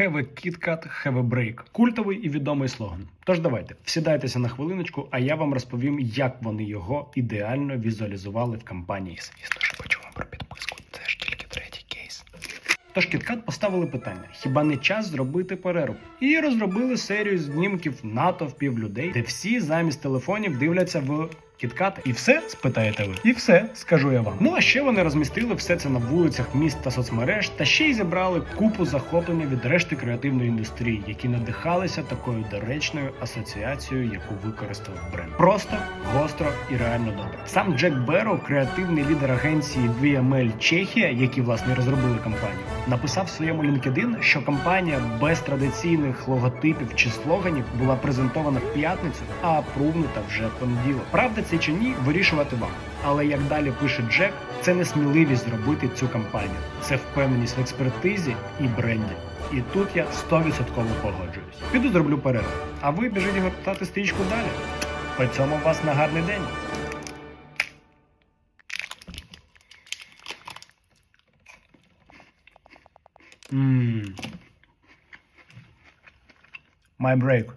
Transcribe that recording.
Have a KitKat, have a break. Культовий і відомий слоган. Тож давайте всідайтеся на хвилиночку, а я вам розповім, як вони його ідеально візуалізували в кампанії. Звісно ж, почуємо про підписку. Це ж тільки третій кейс. Тож KitKat поставили питання: хіба не час зробити перерву? І розробили серію знімків натовпів людей, де всі замість телефонів дивляться в KitKat. І все спитаєте ви? І все скажу я вам. Ну а ще вони розмістили все це на вулицях міст та соцмереж, та ще й зібрали купу захоплення від решти креативної індустрії, які надихалися такою доречною асоціацією, яку використав бренд. Просто гостро і реально добре. Сам Джек Берроу, креативний лідер агенції VML Чехія, які власне розробили кампанію, написав в своєму LinkedIn, що кампанія без традиційних логотипів чи слоганів була презентована в п'ятницю, а апрувнута вже понеділок. Правда це чи ні, вирішувати вам. Але як далі пише Джек, це не сміливість зробити цю кампанію, це впевненість в експертизі і бренді. І тут я 100% погоджуюсь. Піду зроблю перерву. А ви біжіть гортати стрічку далі. По цьому вас на гарний день. Ммм. My break.